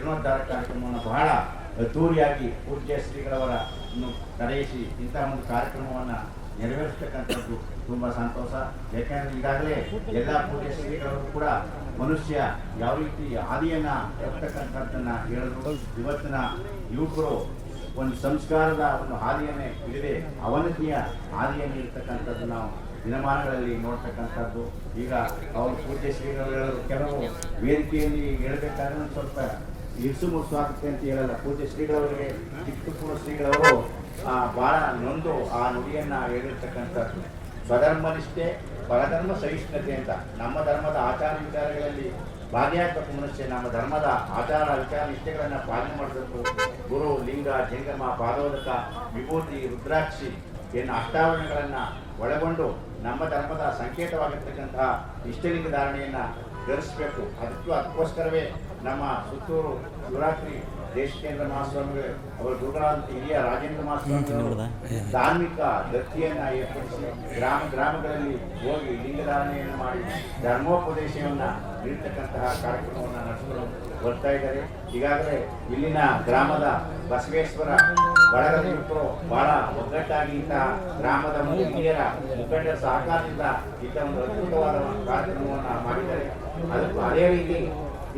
ಜೀರ್ಣೋದ್ಧಾರ ಕಾರ್ಯಕ್ರಮವನ್ನು ಬಹಳ ಅದ್ದೂರಿಯಾಗಿ ಪೂಜ್ಯ ಶ್ರೀಗಳವರ ಕರೆಯಿಸಿ ಇಂತಹ ಒಂದು ಕಾರ್ಯಕ್ರಮವನ್ನು ನೆರವೇರಿಸತಕ್ಕಂಥದ್ದು ತುಂಬ ಸಂತೋಷ. ಯಾಕೆಂದ್ರೆ ಈಗಾಗಲೇ ಎಲ್ಲ ಪೂಜ್ಯ ಶ್ರೀಗಳವರು ಕೂಡ ಮನುಷ್ಯ ಯಾವ ರೀತಿ ಹಾದಿಯನ್ನ ಎತ್ತಕ್ಕಂಥದ್ದನ್ನು ಹೇಳಿದ್ರು. ಇವತ್ತಿನ ಯುವಕರು ಒಂದು ಸಂಸ್ಕಾರದ ಒಂದು ಹಾದಿಯನ್ನೇ ಹಿಡಿದೆ ಅವನತಿಯ ಹಾದಿಯನ್ನು ಇರ್ತಕ್ಕಂಥದ್ದು ನಾವು ದಿನಮಾನಗಳಲ್ಲಿ ನೋಡ್ತಕ್ಕಂಥದ್ದು. ಈಗ ಅವರು ಪೂಜ್ಯ ಶ್ರೀಗಳು ಕೆಲವು ವೇದಿಕೆಯಲ್ಲಿ ಹೇಳಬೇಕಾದ್ರೆ ಒಂದು ಸ್ವಲ್ಪ ಇರಿಸು ಮುರಿಸು ಆಗುತ್ತೆ ಅಂತ ಹೇಳಲ್ಲ. ಪೂಜ್ಯ ಶ್ರೀಗಳವರಿಗೆ ಚಿಕ್ಕಪುರ ಶ್ರೀಗಳವರು ಆ, ಬಹಳ ನೊಂದು ಆ ನುಡಿಯನ್ನ ಹೇಳಿರ್ತಕ್ಕಂಥದ್ದು ಸ್ವಧರ್ಮನಿಷ್ಠೆ ಪರಧರ್ಮ ಸಹಿಷ್ಣುತೆ ಅಂತ. ನಮ್ಮ ಧರ್ಮದ ಆಚಾರ ವಿಚಾರಗಳಲ್ಲಿ ಭಾಗಿಯಾಗಬೇಕು ಮನುಷ್ಯ. ನಮ್ಮ ಧರ್ಮದ ಆಚಾರ ವಿಚಾರ ನಿಷ್ಠೆಗಳನ್ನು ಪಾಲನೆ ಮಾಡಬೇಕು. ಗುರು ಲಿಂಗ ಜಂಗಮ ಪಾದೋದಕ ವಿಭೂತಿ ರುದ್ರಾಕ್ಷಿ ಏನು ಅಷ್ಟಾವರಣಗಳನ್ನು ಒಳಗೊಂಡು ನಮ್ಮ ಧರ್ಮದ ಸಂಕೇತವಾಗಿರ್ತಕ್ಕಂತಹ ಇಷ್ಟಲಿಂಗ ಧಾರಣೆಯನ್ನು ಧರಿಸಬೇಕು. ಅದಕ್ಕೂ ಅದಕ್ಕೋಸ್ಕರವೇ ನಮ್ಮ ಸುತ್ತೂರು ಶಿವರಾತ್ರಿ ದೇಶಕೇಂದ್ರ ಮಹಾಸ್ವಾಮಿಗಳು ಅವರ ಗುರುಗಳಾದ ಹಿರಿಯ ರಾಜೇಂದ್ರ ಮಹಾಸ್ವಾಮಿಗಳು ಧಾರ್ಮಿಕ ದತ್ತಿಯನ್ನ ಏರ್ಪಡಿಸಿ ಗ್ರಾಮ ಗ್ರಾಮಗಳಲ್ಲಿ ಹೋಗಿ ಲಿಂಗಧಾರಣೆಯನ್ನು ಮಾಡಿ ಧರ್ಮೋಪದೇಶವನ್ನ ನೀಡ್ತಕ್ಕಂತಹ ಕಾರ್ಯಕ್ರಮವನ್ನು ನಡೆಸಿಕೊಂಡು ಬರ್ತಾ ಇದ್ದಾರೆ. ಈಗಾಗಲೇ ಇಲ್ಲಿನ ಗ್ರಾಮದ ಬಸವೇಶ್ವರ ಯುವಕರು ಬಹಳ ಒಗ್ಗಟ್ಟಾಗಿ ಇಂತಹ ಗ್ರಾಮದ ಹಿರಿಯರ ಮುಖಂಡರ ಸಹಕಾರದಿಂದ ಇಂಥ ಒಂದು ಅದ್ಭುತವಾದ ಕಾರ್ಯಕ್ರಮವನ್ನು ಮಾಡಿದ್ದಾರೆ. ಅದಕ್ಕೂ ಅದೇ ರೀತಿ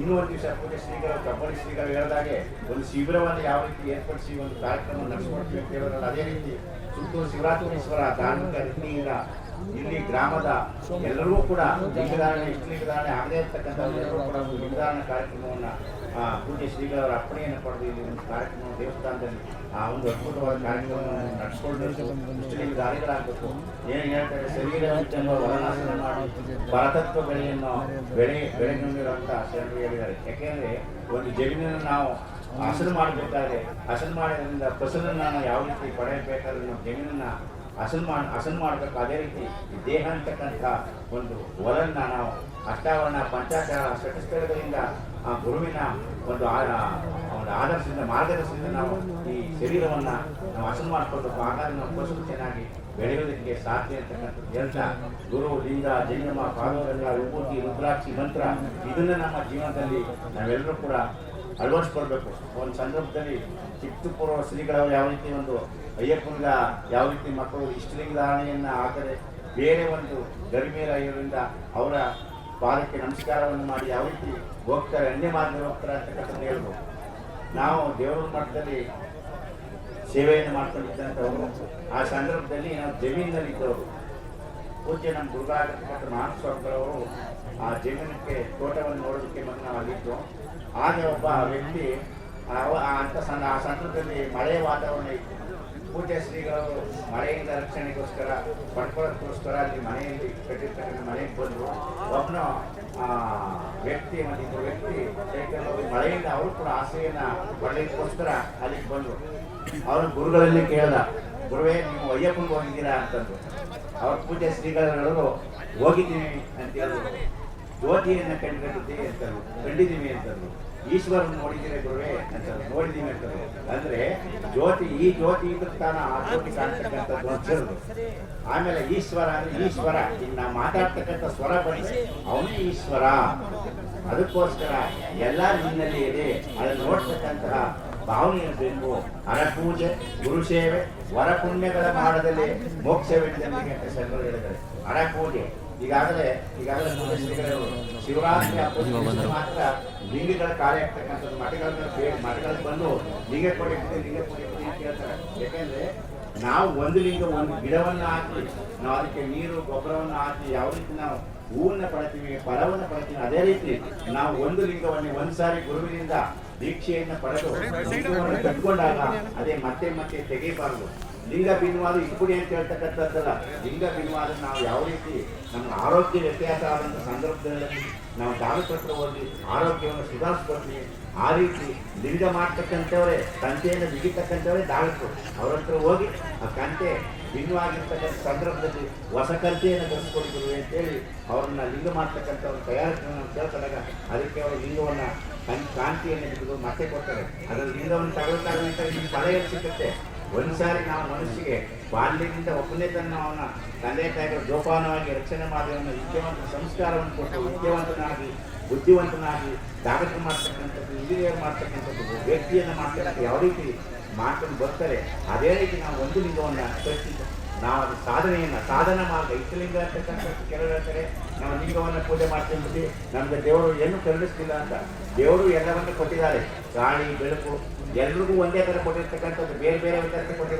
ಇನ್ನೂ ಒಂದು ದಿವಸ ಪೂಜೆ ಶ್ರೀಗಳು ಕಬ್ಬಡಿ ಶ್ರೀಗಳು ಹೇಳಿದಾಗೆ ಒಂದು ಶಿಬಿರವನ್ನು ಯಾವ ರೀತಿ ಏರ್ಪಡಿಸಿ ಒಂದು ಕಾರ್ಯಕ್ರಮ ನಡೆಸ್ಕೊಡ್ತೀವಿ ಅಂತ ಹೇಳಿದ್ರಲ್ಲ, ಅದೇ ರೀತಿ ಸುತ್ತೂರು ಶಿವರಾತ್ರೀಶ್ವರ ಧಾರ್ಮಿಕ ರೀತಿಯಿಂದ ಇಲ್ಲಿ ಗ್ರಾಮದ ಎಲ್ಲರೂ ಕೂಡ ಲಿಂಗಧಾರಣೆ ಇಷ್ಟು ಲಿಂಗಧಾರಣೆ ಆಗದೇ ಇರ್ತಕ್ಕಂಥ ಎಲ್ಲರೂ ಕೂಡ ಒಂದು ಲಿಂಗಧಾರಣೆ ಕಾರ್ಯಕ್ರಮವನ್ನ ಪೂಜೆ ಪೂಜ್ಯ ಶ್ರೀಗಳವರ ಅಪ್ಪಣೆಯನ್ನು ಪಡೆದು ಇಲ್ಲಿ ಒಂದು ಕಾರ್ಯಕ್ರಮ, ದೇವಸ್ಥಾನದಲ್ಲಿ, ಆ, ಒಂದು ಅದ್ಭುತವಾದ ಕಾರ್ಯಕ್ರಮವನ್ನು ನಡೆಸ್ಕೊಳ್ಬೇಕು. ಇಷ್ಟು ಏನು ಹೇಳ್ತಾರೆ ಶರೀರ ವರನಾಶನ ಮಾಡಿ ಪರತತ್ವ ಬೆಳೆಯನ್ನು ಬೆಳೆ, ಬೆಳೆಗೊಂಡಿರುವಂತ ಶರಣರು ಹೇಳಿದ್ದಾರೆ. ಯಾಕೆಂದ್ರೆ ಒಂದು ಜಮೀನನ್ನು ನಾವು ಹಸನು ಮಾಡಬೇಕಾದ್ರೆ ಹಸನು ಮಾಡೋದ್ರಿಂದ ಫಸಲನ್ನು ನಾವು ಯಾವ ರೀತಿ ಪಡೆಯಬೇಕಾದ್ರೆ ನಾವು ಜಮೀನನ್ನ ಹಸನು ಅಸನ್ಮಾಡಬೇಕು ಅದೇ ರೀತಿ ದೇಹ ಅಂತಕ್ಕಂಥ ಒಂದು ಒಲನ್ನ ನಾವು ಅಷ್ಟಾವರಣ ಪಂಚಾಚಾರ ಷಟಸ್ಥಳಗಳಿಂದ ಆ ಗುರುವಿನ ಒಂದು ಒಂದು ಆದರ್ಶದಿಂದ ಮಾರ್ಗದರ್ಶನದಿಂದ ನಾವು ಈ ಶರೀರವನ್ನ ನಾವು ಅಸನ್ ಮಾಡಿಕೊಳ್ಬೇಕು. ಹಾಗಾದ್ರೆ ನಾವು ಪಶು ಚೆನ್ನಾಗಿ ಬೆಳೆಯೋದಕ್ಕೆ ಸಾಧ್ಯ ಅಂತಕ್ಕಂಥದ್ದು ಎಲ್ಲ ಗುರು ಲಿಂಗ ಜೈನಮ ಪಾದೋರಂಗ ವಿಭೂತಿ, ರುದ್ರಾಕ್ಷಿ ಮಂತ್ರ ಇದನ್ನ ನಮ್ಮ ಜೀವನದಲ್ಲಿ ನಾವೆಲ್ಲರೂ ಕೂಡ ಅಳವಡಿಸ್ಕೊಳ್ಬೇಕು ಒಂದು ಸಂದರ್ಭದಲ್ಲಿ ಚಿಕ್ಕಪುರ ಶ್ರೀಗಳವರು ಯಾವ ರೀತಿ ಒಂದು ಅಯ್ಯಪ್ಪನಿಗ ಯಾವ ರೀತಿ ಮಕ್ಕಳು ಇಷ್ಟಲಿಂಗ ಧಾರಣೆಯನ್ನ ಹಾಕದೆ ಬೇರೆ ಒಂದು ಗರಿಮೇಲ ಇರೋದ್ರಿಂದ ಅವರ ಪಾದಕ್ಕೆ ನಮಸ್ಕಾರವನ್ನು ಮಾಡಿ ಯಾವ ರೀತಿ ಹೋಗ್ತಾರೆ ಅನ್ಯ ಮಾರ್ಗ ಹೋಗ್ತಾರೆ ಅಂತಕ್ಕಂಥದ್ದು ಹೇಳ್ಬೋದು. ನಾವು ದೇವರ ಮಟ್ಟದಲ್ಲಿ ಸೇವೆಯನ್ನು ಮಾಡ್ಕೊಂಡಿದ್ದಂಥವರು ಆ ಸಂದರ್ಭದಲ್ಲಿ ನಾವು ಇದ್ದವರು ಪೂಜ್ಯ ನಮ್ಮ ಗುರುಗಳಾಗಿರ್ತಕ್ಕಂಥ ಮಹಾಸ್ವಾಮಿಗಳವರು ಆ ಜಮೀನಕ್ಕೆ ತೋಟವನ್ನು ನೋಡೋದಕ್ಕೆ ಬಂದು ನಾವು ಅಲ್ಲಿದ್ದು ಆಗ ಒಬ್ಬ ವ್ಯಕ್ತಿ ಅಂತ ಸಂದ ಆ ಸಂದರ್ಭದಲ್ಲಿ ಮಳೆಯ ವಾತಾವರಣ ಇತ್ತು. ಪೂಜ್ಯ ಶ್ರೀಗಳು ಮಳೆಯಿಂದ ರಕ್ಷಣೆಗೋಸ್ಕರ ಪಡ್ಕೊಳ್ಳೋದಕ್ಕೋಸ್ಕರ ಅಲ್ಲಿ ಮನೆಯಲ್ಲಿ ಕಟ್ಟಿರ್ತಕ್ಕಂಥ ಮನೆಗೆ ಬಂದರು. ಒಬ್ಬನು ಆ, ವ್ಯಕ್ತಿ ಮತ್ತು ಇಬ್ಬರು ವ್ಯಕ್ತಿ ಮಳೆಯಿಂದ ಅವರು ಕೂಡ ಆಸೆಯನ್ನ ಪಡೆಯೋದಕ್ಕೋಸ್ಕರ ಅಲ್ಲಿಗೆ ಬಂದರು. ಅವರು ಗುರುಗಳಲ್ಲಿ ಕೇಳ್ದ, ಗುರುವೇ, ನೀವು ಅಯ್ಯಪ್ಪನಿಗೆ ಹೋಗಿದ್ದೀರಾ? ಅಂತಂದು ಅವ್ರ ಪೂಜೆ ಶ್ರೀಗಳು ಹೋಗಿದ್ದೀನಿ ಅಂತ ಹೇಳಿದ್ರು ಜ್ಯೋತಿಯನ್ನ ಕಂಡುಕೊಂಡಿದ್ದೆ ಅಂತಾರೆ, ಕಂಡಿದ್ದೀವಿ ಅಂತಾರೆ. ಈಶ್ವರನ ನೋಡಿದ್ದೀರ ಗುರುವೇ ಅಂತಾರೆ, ನೋಡಿದ್ದೀವಿ ಅಂತಾರೆ. ಅಂದ್ರೆ ಜ್ಯೋತಿ, ಈ ಜ್ಯೋತಿ ಇದ್ರ ತಾನ ಆ ಜ್ಯೋತಿ ಕಾಣ್ತಕ್ಕಂಥದ್ದು ಅಂತ ಆಮೇಲೆ ಈಶ್ವರ ಅಂದ್ರೆ ಈಶ್ವರ ಈಗ ನಾವು ಮಾತಾಡ್ತಕ್ಕಂಥ ಸ್ವರ ಬನ್ನಿ. ಅವನೇ ಈಶ್ವರ. ಅದಕ್ಕೋಸ್ಕರ ಎಲ್ಲ ನಿನ್ನಲ್ಲಿ ಇದೆ. ಅದನ್ನು ನೋಡ್ತಕ್ಕಂತಹ ಭಾವನೆ ಇರಬೇಕು ಗುರು ಸೇವೆ ವರ ಪುಣ್ಯಗಳ ಮಾಡದಲ್ಲಿ ಅಂತ ಶರಣರು ಹೇಳಿದ್ದಾರೆ. ಹರಪೂಜೆ ಈಗಾಗಲೇ ಈಗಾಗಲೇ ಶ್ರೀಗಳು ಶಿವರಾತ್ರಿ ಹಬ್ಬದ ಮಾತ್ರ ಲಿಂಗಗಳ ಕಾರ್ಯ ಆಗ್ತಕ್ಕಂಥದ್ದು ಮಠಗಳ ಬೇಡ ಮಠಗಳಿಗೆ ಬಂದು ಲಿಂಗ ಕೊಡಿ ಲಿಂಗ ಕೊಡಿ ಕೊಡಿ ಅಂತ ಹೇಳ್ತಾರೆ. ಯಾಕೆಂದ್ರೆ ನಾವು ಒಂದು ಲಿಂಗ ಒಂದು ಗಿಡವನ್ನ ಹಾಕಿ ನಾವು ಅದಕ್ಕೆ ನೀರು ಗೊಬ್ಬರವನ್ನು ಹಾಕಿ ಯಾವ ರೀತಿ ನಾವು ಹೂವನ್ನ ಪಡ್ತೀವಿ ಫಲವನ್ನು ಪಡ್ತೀವಿ ಅದೇ ರೀತಿ ನಾವು ಒಂದು ಲಿಂಗವನ್ನು ಒಂದ್ಸಾರಿ ಗುರುವಿನಿಂದ ದೀಕ್ಷೆಯನ್ನು ಪಡೆದು ಕಟ್ಕೊಂಡಾಗ ಅದೇ ಮತ್ತೆ ಮತ್ತೆ ತೆಗೆಯಬಾರದು. ಲಿಂಗ ಭಿನ್ನವಾದ ಇಪ್ಪುಡಿ ಅಂತ ಹೇಳ್ತಕ್ಕಂಥದ್ದಲ್ಲ. ಲಿಂಗ ಭಿನ್ನವಾದ ನಾವು ಯಾವ ರೀತಿ ನಮ್ಮ ಆರೋಗ್ಯ ವ್ಯತ್ಯಾಸ ಆದಂಥ ಸಂದರ್ಭದಲ್ಲಿ ನಾವು ಹತ್ರ ಹೋಗಿ ಆರೋಗ್ಯವನ್ನು ಸುಧಾರಿಸ್ಕೊಳ್ತೀವಿ, ಆ ರೀತಿ ಲಿಂಗ ಮಾಡ್ತಕ್ಕಂಥವರೇ ಕಂತೆಯನ್ನು ಬಿಗಿತಕ್ಕಂಥವ್ರೆ ಡಾಕ್ಟ್ರು ಅವ್ರ ಹತ್ರ ಹೋಗಿ ಆ ಕಂತೆ ಭಿನ್ನವಾಗಿರ್ತಕ್ಕಂಥ ಸಂದರ್ಭದಲ್ಲಿ ಹೊಸ ಕಂತೆಯನ್ನು ಧರಿಸ್ಕೊಡ್ತೀವಿ ಅಂತೇಳಿ ಅವರನ್ನು ಲಿಂಗ ಮಾಡ್ತಕ್ಕಂಥವ್ರ ತಯಾರಿಸಿದ ಕೇಳ್ಕೊಂಡಾಗ ಅದಕ್ಕೆ ಅವರು ಲಿಂಗವನ್ನು ಕಣ್ ಕಾಂತಿಯನ್ನು ಹಿಡಿದು ಮತ್ತೆ ಕೊಡ್ತಾರೆ. ಅದರ ಲಿಂಗವನ್ನು ತಗೊಳ್ತಾರೆ ಅಂತ ಈ ಫಲ ಸಿಕ್ಕುತ್ತೆ ಒಂದು ಸಾರಿ ನಾವು ಮನುಷ್ಯಗೆ ಬಾಲ್ಯದಿಂದ ಒಬ್ಬನೇ ತನ್ನ ಅವನ ತಂದೆ ತಾಯಿಗಳು ಜೋಪಾನವಾಗಿ ರಕ್ಷಣೆ ಮಾಡಿ ಅವನ ವಿದ್ಯಾವಂತ ಸಂಸ್ಕಾರವನ್ನು ಕೊಟ್ಟು ವಿದ್ಯಾವಂತನಾಗಿ, ಬುದ್ಧಿವಂತನಾಗಿ ಜಾಗೃತಿ ಮಾಡ್ತಕ್ಕಂಥದ್ದು ಇಂಜಿನಿಯರ್ ಮಾಡ್ತಕ್ಕಂಥದ್ದು, ವ್ಯಕ್ತಿಯನ್ನು ಮಾಡ್ತಕ್ಕಂಥ ಯಾವ ರೀತಿ? ಮಾಡ್ಕೊಂಡು ಬರ್ತಾರೆ. ಅದೇ ರೀತಿ ನಾವು ಒಂದು ಲಿಂಗವನ್ನು ಸೃಷ್ಟಿ ನಾವು ಅದು ಸಾಧನೆಯನ್ನು, ಸಾಧನ ಮಾರ್ಗ, ಇಷ್ಟಲಿಂಗ ಅಂತಕ್ಕಂಥದ್ದು ಕೆಲವರು ಹೇಳ್ತಾರೆ. ನಾವು ಲಿಂಗವನ್ನು ಪೂಜೆ ಮಾಡ್ಕೊಂಡ್ಬಿಟ್ಟು ನಮಗೆ ದೇವರು ಏನು ಕರುಣಿಸ್ತಿಲ್ಲ ಅಂತ ದೇವರು ಎಲ್ಲವನ್ನು ಕೊಟ್ಟಿದ್ದಾರೆ. ಗಾಳಿ, ಬೆಳಕು, ಎಲ್ರಿಗೂ ಒಂದೇ ಥರ ಕೊಟ್ಟಿರ್ತಕ್ಕಂಥದ್ದು, ಬೇರೆ ಬೇರೆ ವ್ಯತ್ಯಾಸ ಕೊಟ್ಟಿಲ್ಲ